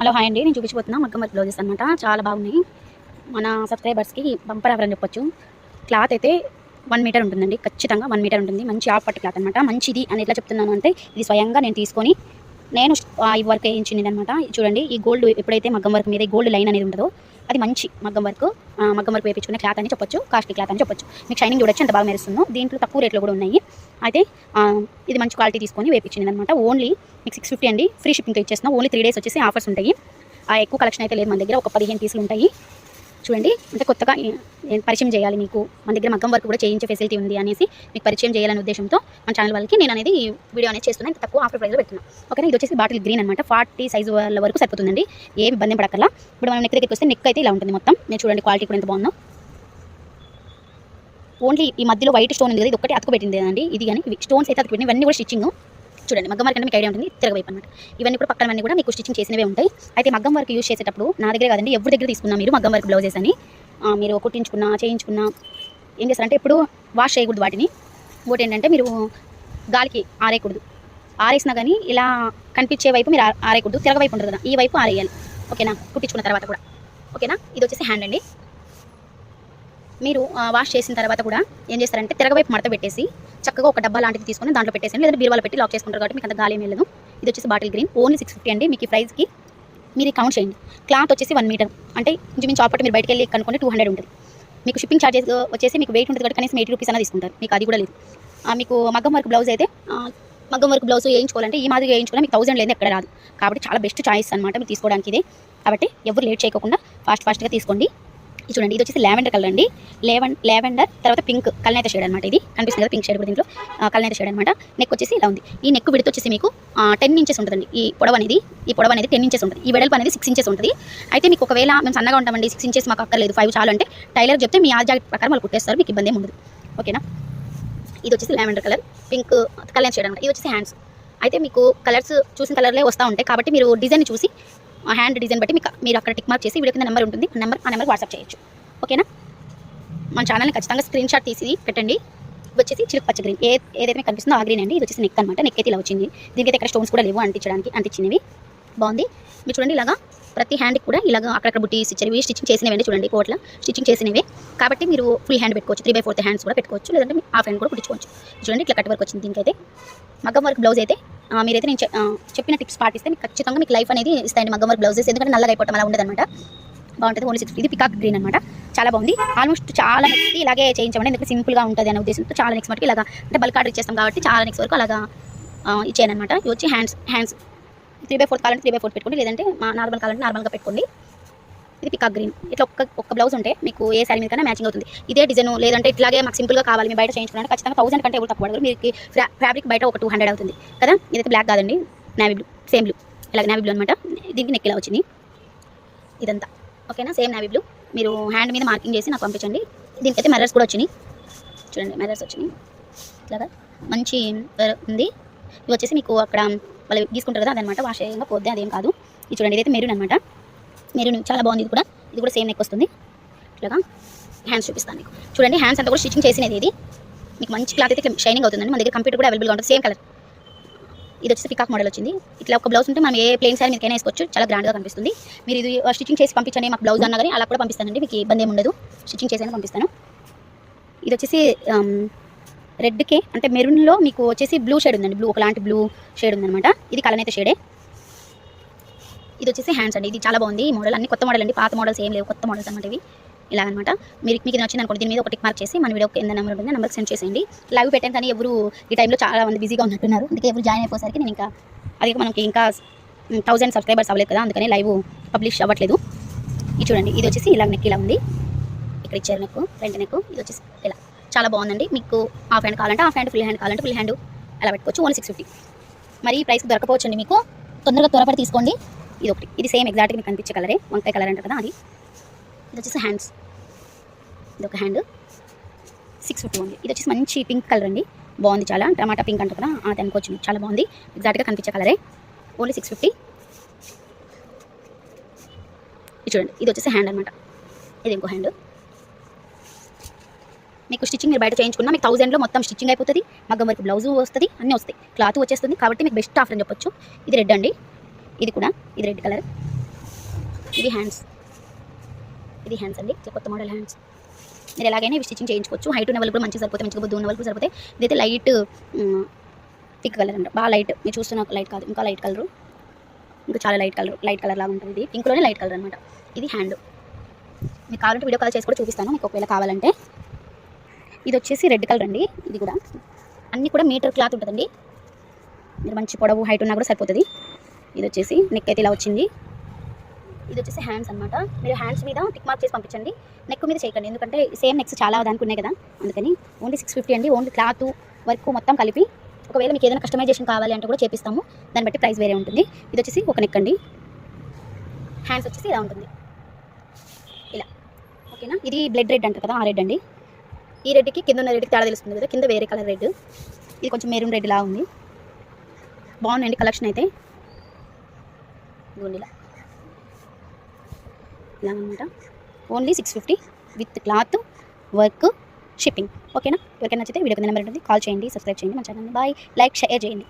Hello hi అండి. నేను చూపించిపోతున్నా మగ్గం వర్క్ బ్లౌజెస్ అనమాట చాలా బాగున్నాయి. మన సబ్స్క్రైబర్స్కి బంపర్ ఆఫర్ అని చెప్పొచ్చు. క్లాత్ అయితే వన్ మీటర్ ఉంటుందండి. ఖచ్చితంగా వన్ మీటర్ ఉంటుంది. మంచి ఆఫ్ పట్టు క్లాత్ అనమాట మంచిది అని ఎట్లా చెప్తున్నాను అంటే ఇది స్వయంగా నేను తీసుకొని నేను ఆ, ఈ వర్క్ వేయించింది అనమాట చూడండి ఈ గోల్డ్ ఎప్పుడైతే మగ్గం వర్క్ మీద గోల్డ్ లైన్ అనేది ఉంటుందో అది మంచి మగ్గం వర్క్ మగ్గం వర్క్ వేయించుకునే క్లాత్ అని చెప్పొచ్చు కాస్ట్లీ క్లాత్ అని చెప్పొచ్చు. మీకు షైనింగ్ చూడొచ్చు ఎంత బాగా మెరుస్తుందో. దీంట్లో తక్కువ రేట్లో కూడా ఉన్నాయి. అయితే ఇది మంచి క్వాలిటీ తీసుకొని వేయించింది అనమాట ఓన్లీ మీకు సిక్స్ ఫిఫ్టీ అండి. ఫ్రీ షిప్పింగ్తో ఇచ్చేస్తున్నాం. ఓన్లీ త్రీ డేస్ వచ్చేసి ఆఫర్స్ ఉంటాయి. ఆ ఎక్కువ కలెక్షన్ అయితే లేదు మన దగ్గర. ఒక పదిహేను పీసులు ఉంటాయి. చూడండి అంటే కొత్తగా పరిచయం చేయాలి మీకు. మన దగ్గర మగ్గం వర్క్ కూడా చేయించే ఫెసిలిటీ ఉంది అనేసి మీకు పరిచయం చేయాలనే ఉద్దేశంతో మన ఛానల్ వాళ్ళకి నేను అనేది ఈ వీడియో అనేది చేస్తున్నాను. ఇంత తక్కువ ఆఫర్ ప్రైస్లో పెడుతున్నాను ఓకేనా ఇది వచ్చేసి బాటిల్ గ్రీన్ అనమాట ఫార్టీ సైజు వాళ్ళ వరకు సరిపోతుందండి. ఏమి ఇబ్బంది పడక్కర్లా. ఇప్పుడు మనం నెక్ దగ్గరికి వస్తే నెక్ అయితే ఇలా ఉంటుంది మొత్తం. మీరు చూడండి క్వాలిటీ కూడా ఎంత బాగుందో. ఓన్లీ ఈ మధ్యలో వైట్ స్టోన్ ఉంది కదా ఇది ఒకటి అతుకు పెట్టింది అండి ఇది కానీ స్టోన్స్ అయితే అతుకు పెట్టినవి ఇవన్నీ కూడా స్టిచ్చింగ్ చూడండి మగ్గం వర్క్ అంటే మీకు ఐడియా ఉంటుంది తిరగవైపు అనమాట ఇవన్నీ కూడా పక్కనవన్నీ కూడా మీకు స్టిచ్చింగ్ చేసినవే ఉంటాయి. అయితే మగ్గం వర్క్ యూజ్ చేసేటప్పుడు నా దగ్గర కాదండి ఎవరి దగ్గర తీసుకున్నా మీరు మగ్గం వర్క్ బ్లౌజెస్ అని మీరు కుట్టించుకున్నా చేయించుకున్నా ఏం చేస్తారంటే ఎప్పుడు వాష్ చేయకూడదు వాటిని. ఇంకోటి ఏంటంటే మీరు గాలికి ఆరేయకూడదు. ఆరేసినా కానీ ఇలా కనిపించే వైపు మీరు ఆరేయకూడదు తిరగవైపు ఉంటుంది కదా ఈ వైపు ఆరేయాలి. ఓకేనా? కుట్టించుకున్న తర్వాత కూడా. ఓకేనా? ఇది వచ్చేసి హ్యాండ్ అండి. మీరు వాష్ చేసిన తర్వాత కూడా ఏం చేస్తారంటే తిరగవైపు మడత పెట్టేసి చక్కగా ఒక డబ్బా లాంటిది తీసుకొని దాంట్లో పెట్టేసి లేదా బీరువాలో పెట్టి లాక్ చేసుకుంటారు కాబట్టి మీకు అంత గాలి ఏమీ వెళ్ళదు ఇది వచ్చేసి bottle green. Only six fifty అండి. మీకు ఈ ప్రైస్కి మీరు కౌంట్ చేయండి. క్లాత్ వచ్చేసి వన్ మీటర్ అంటే ఇంచుమించు ఆపట్టి మీరు బయటకు వెళ్ళి కనుక్కుంటే టూ హండ్రెడ్ ఉంటుంది. మీకు షిప్పింగ్ ఛార్జెస్ వచ్చేసి మీకు వెయిట్ ఉంటుంది కాబట్టి కనీసం ఎయిటీ రూపీస్ అన్న తీసుకుంటారు. మీకు అది కూడా లేదు. మీకు మగ్గం వర్క్ బ్లౌజ్ అయితే మగ్గం వర్క్ బ్లౌజ్ వేయించుకోవాలంటే ఈ మాదిరిగా వేయించుకోవాలి మీకు థౌసండ్ లేదు ఎక్కడ రాదు. కాబట్టి చాలా బెస్ట్ చాయిస్ అనమాట మీరు తీసుకోవడానికి ఇదే. కాబట్టి ఎవరు లేట్ చేయకుండా ఫాస్ట్ ఫాస్ట్గా తీసుకోండి. ఇది చూడండి ఇది వచ్చేసి లావెండర్ కలర్ అండి. లేవెన్ లావెండర్ తర్వాత పింక్ కల్నేత షేడ్ అనమాట ఇది. కనిపిస్తుంది కదా పింక్ షేడ్ కూడా దీంట్లో. కల్నేత షేడ్ అనమాట నెక్ వచ్చేసి ఇలా ఉంది. ఈ నెక్ విడత వచ్చేసి మీకు టెన్ ఇంచెస్ ఉంటుందండి. ఈ పొడవు అనేది ఈ పొడవు అనేది టెన్ ఇంచెస్ ఉంటుంది. ఈ వెడల్పు అనేది సిక్స్ ఇంచెస్ ఉంటుంది. అయితే మీకు ఒకవేళ మేము సన్నగా ఉంటామండి సిక్స్ ఇంచెస్ మాకు అక్కర్లేదు ఫైవ్ చాలు అంటే టైలర్ చెప్తే మీ ఆ జాకెట్ ప్రకారం వాళ్ళు కుట్టేస్తారు మీకు ఇబ్బంది ఏమి ఉండదు. ఓకేనా? ఇది వచ్చేసి lavender colour. Pink colour shade అనమాట ఇది వచ్చేసి హ్యాండ్స్. అయితే మీకు కలర్స్ చూసిన కలర్లే వస్తూ ఉంటాయి. కాబట్టి మీరు డిజైన్ చూసి హ్యాండ్ డిజైన్ బట్టి మీకు మీరు అక్కడ టిక్ మార్క్ చేసి వీడియో కింద నెంబర్ ఉంటుంది. ఆ నెంబర్ ఆ నెంబర్ వాట్సాప్ చేయొచ్చు. ఓకేనా? మన ఛానల్ని ఖచ్చితంగా స్క్రీన్ షాట్ తీసి పెట్టండి. ఇది వచ్చేసి చిరుకు పచ్చ గ్రీన్ ఏ ఏదైతే మీకు కనిపిస్తుందో ఆ గ్రీన్ అండి. ఇది వచ్చేసి నెక్ అనమాట. నెక్ అయితే ఇలా వచ్చింది. దీనికైతే ఇక్కడ స్టోన్స్ కూడా లేవు అంటించడానికి అంటించినవి. బాగుంది. మీరు చూడండి ఇలాగా ప్రతి హ్యాండ్కి కూడా ఇలాగ అక్కడక్కడ బుట్టి ఇచ్చారు ఇవి స్టిచ్చింగ్ చేసినవి చూడండి కోట్ల. స్టిచ్చింగ్ చేసినవి. కాబట్టి మీరు ఫుల్ హ్యాండ్ పెట్టుకోవచ్చు. త్రీ బై ఫోర్త్ హ్యాండ్స్ కూడా పెట్టుకోవచ్చు. లేదంటే హాఫ్ హ్యాండ్ కూడా కుట్టించుకోవచ్చు. చూడండి ఇట్లా కట్ వర్క్ వచ్చింది దీనికైతే. మగ్గం వర్క్ బ్లౌజ్ అయితే మీరైతే నేను చెప్పిన టిప్స్ పాటిస్తే మీకు ఖచ్చితంగా మీకు లైఫ్ అనేది ఇస్తాయండి మగ్గం వర్క్ బ్లౌజెస్ ఎందుకంటే నల్లగా అయిపోవటం అలా ఉండదన్నమాట. బాగుంటుంది ఓన్లీ సిక్స్ ఇది పికాక్ గ్రీన్ అనమాట చాలా బాగుంది. ఆల్మోస్ట్ చాలా నెక్స్ట్ ఇలాగే చేయించమండి. ఎందుకంటే సింపుల్గా ఉంటుంది అనే ఉద్దేశంతో చాలా నెక్స్ట్ మటుకు ఇలాగా అంటే బల్క్ ఆర్డర్ ఇచ్చేస్తాం కాబట్టి చాలా నెక్స్ట్ వరకు అలాగా ఇచ్చేయనమాట ఇవి వచ్చి hands hands three by fourth కావాలంటే త్రీ బై ఫోర్త్ పెట్టుకోండి. లేదంటే మా నార్మల్ కావాలంటే నార్మల్గా పెట్టుకోండి. ఇది పికాక్ గ్రీన్. ఇట్లా ఒక్క ఒక్క బ్లౌజ్ ఉంటే మీకు ఏ శారీ మీద మ్యాచింగ్ అవుతుంది. ఇదే డిజైన్ లేదంటే ఇట్లాగే మాకు సింపుల్గా కావాలి మీ బయట చేయించుకున్నాను ఖచ్చితంగా థౌసండ్ కంటే ఎవరు తక్కువ పడదు మీకు ఫ్యాబ్రిక్ బయట ఒక టూ హండ్రెడ్ అవుతుంది. కదా? ఇదైతే బ్లాక్ కాదండి నావీ బ్లూ సేమ్ బ్లూ ఇలాగ నావీ బ్లూ అనమాట దీనికి నెక్ ఇలా వచ్చింది. ఇదంతా. ఓకేనా? సేమ్ నావీ బ్లూ మీరు హ్యాండ్ మీద మార్కింగ్ చేసి నాకు పంపించండి. దీనికైతే మెరర్స్ కూడా వచ్చినాయి. చూడండి మెరర్స్ వచ్చినాయి. ఇట్లాగా మంచి ఉంది. ఇవి వచ్చేసి మీకు అక్కడ వాళ్ళు గీసుకుంటారు కదా అదనమాట. వాష్ చేయంగా పోద్ది అదేం కాదు. ఇది చూడండి ఇదైతే మెరూన్ అనమాట మెరూన్ చాలా బాగుంది ఇది కూడా. ఇది కూడా సేమ్ నెక్ వస్తుంది. ఇట్లాగా హ్యాండ్స్ చూపిస్తాను మీకు. చూడండి హ్యాండ్స్ అంతా కూడా స్టిచ్చింగ్ చేసినది ఇది. మీకు మంచి క్లాత్ అయితే షైనింగ్ అవుతుందండి. మన దగ్గర కంప్యూటర్ కూడా అవైలబుల్గా ఉంటుంది. సేమ్ కలర్ ఇది వచ్చేసి పికాక్ మోడల్ వచ్చింది. ఇట్లా ఒక బ్లౌజ్ ఉంటే మనం ఏ ప్లేన్ సారీ మీదకైనా వేసుకోవచ్చు. చాలా గ్రాండ్గా కనిపిస్తుంది. మీరు ఇది స్టిచ్చింగ్ చేసి పంపించండి. మాకు బ్లౌజ్ అన్నా కానీ అలా కూడా పంపిస్తానండి. మీకు ఇబ్బంది ఏమి ఉండదు. స్టిచ్చింగ్ చేసి పంపిస్తాను. ఇది వచ్చేసి um, రెడ్కే అంటే మెరూన్లో మీకు వచ్చేసి బ్లూ షేడ్ ఉందండి. బ్లూ ఒకలాంటి బ్లూ షేడ్ ఉందన్నమాట. ఇది కలనైతే షేడే ఇది వచ్చేసి హ్యాండ్స్ అండి. ఇది చాలా బాగుంది. ఈ మోడల్ అన్ని కొత్త మోడల్ అండి. పాత మోడల్స్ ఏం లేవు. కొత్త మోడల్స్ అనమాట ఇవి. ఇలా అనమాట మీరు మీకు ఇది నచ్చింది అనుకోండి దీని మీద ఒక టిక్ మార్క్ చేసి మన వీడియో కింద నెంబర్ ఉంటుంది. నెంబర్కి సెండ్ చేసేయండి. లైవ్ పెట్టాను కానీ ఎవరు ఈ టైంలో చాలా మంది బిజీగా ఉన్నట్టున్నారు. అందుకే ఎవరు జాయిన్ అయిపోయేసరికి నేను ఇంకా అది మనకి ఇంకా థౌసండ్ సబ్స్క్రైబర్స్ అవ్వలేదు కదా. అందుకని లైవ్ పబ్లిష్ అవ్వట్లేదు. ఇది చూడండి. ఇది వచ్చేసి ఇలా నెక్ ఇలా ఉంది. ఇక్కడ ఇచ్చారు నెక్ ఫ్రంట్ నెక్ ఇది వచ్చేసి ఇలా. చాలా బాగుందండి. మీకు హాఫ్ హ్యాండ్ కావాలంటే హాఫ్ హ్యాండ్ ఫుల్ హ్యాండ్ కావాలంటే ఫుల్ హ్యాండ్ అలా పెట్టుకోవచ్చు. ఓన్లీ సిక్స్ ఫిఫ్టీ మరి ఈ ప్రైస్కి దొరకపోవచ్చండి మీకు? తొందరగా త్వరపడి తీసుకోండి. ఇది ఒకటి ఇది సేమ్ ఎగ్జాక్ట్గా మీకు కనిపించే కలరే. వంకాయ కలర్ అంటారు కదా అది. ఇది వచ్చేసి హ్యాండ్స్. ఇది ఒక హ్యాండ్. సిక్స్ ఫిఫ్టీ ఉంది ఇది వచ్చేసి మంచి పింక్ కలర్ అండి. బాగుంది చాలా. టమాటా పింక్ అంటారు కదా అది అనుకోవచ్చు చాలా బాగుంది. ఎగ్జాక్ట్గా కనిపించే కలరే. ఓన్లీ సిక్స్ ఫిఫ్టీ ఇది చూడండి. ఇది వచ్చేసి హ్యాండ్ అనమాట ఇది ఇంకో హ్యాండ్. మీకు స్టిచ్చింగ్ మీరు బయట చేయించుకున్నా మీకు థౌసండ్లో మొత్తం స్టిచ్చింగ్ అయిపోతుంది. మగ్గం వరకు బ్లౌజ్ వస్తుంది అన్నీ వస్తాయి. క్లాత్ వచ్చేస్తుంది. కాబట్టి మీకు బెస్ట్ ఆఫర్ అని చెప్పొచ్చు. ఇది రెడ్ అండి. ఇది కూడా ఇది రెడ్ కలర్. ఇది హ్యాండ్స్ ఇది హ్యాండ్స్ అండి. కొత్త మోడల్ హ్యాండ్స్ మీరు ఎలాగైనా ఇవి స్టిచ్చింగ్ చేయించుకోవచ్చు. హైట్ ఉన్న వాళ్ళు కూడా మంచిగా సరిపోతే మంచిగా బుద్ధి ఉన్న వాళ్ళు సరిపోతే ఇదైతే లైట్ థిక్ కలర్ అంట బాగా లైట్ మీరు చూస్తున్న లైట్ కాదు ఇంకా లైట్ కలరు ఇంకా చాలా లైట్ కలర్ లైట్ కలర్ లాగా ఉంటుంది ఇది. పింక్లోనే లైట్ కలర్ అనమాట. ఇది హ్యాండ్ మీకు కావాలంటే వీడియో కాల్ చేసి కూడా చూపిస్తాను. మీకు ఒకవేళ కావాలంటే. ఇది వచ్చేసి రెడ్ కలర్ అండి. ఇది కూడా. అన్నీ కూడా మీటర్ క్లాత్ ఉంటుందండి. మీరు మంచి పొడవు హైట్ ఉన్నా కూడా సరిపోతుంది. ఇది వచ్చేసి నెక్ అయితే ఇలా వచ్చింది. ఇది వచ్చేసి హ్యాండ్స్ అనమాట మీరు హ్యాండ్స్ మీద టిక్ మార్క్ చేసి పంపించండి. నెక్ మీద చేయకండి. ఎందుకంటే సేమ్ నెక్స్ చాలా దానికి ఉన్నాయి కదా. అందుకని ఓన్లీ సిక్స్ ఫిఫ్టీ అండి. ఓన్లీ క్లాత్ వర్క్ మొత్తం కలిపి ఒకవేళ మీకు ఏదైనా కస్టమైజేషన్ కావాలి అంటే కూడా చేపిస్తాము. దాన్ని బట్టి ప్రైస్ వేరే ఉంటుంది. ఇది వచ్చేసి ఒక నెక్ అండి. హ్యాండ్స్ వచ్చేసి ఇలా ఉంటుంది. ఇలా. ఓకేనా ఇది బ్లడ్ రెడ్ అంటారు కదా ఆ రెడ్ అండి. ఈ రెడ్కి కింద ఉన్న రెడ్కి తేడా తెలుస్తుంది కదా. కింద వేరే కలర్ రెడ్ ఇది కొంచెం మెరూన్ రెడ్ లా ఉంది. బాగుందండి కలెక్షన్ అయితే. ఇదిగోండి ఇలా అనమాట only six fifty with cloth work shipping ఓకేనా ఎవరికైనా నచ్చితే వీడియో నెంబర్ ఉంటుంది. కాల్ చేయండి సబ్స్క్రైబ్ చేయండి మంచిగా ఛానల్ని బాయ్ లైక్ షేర్ చేయండి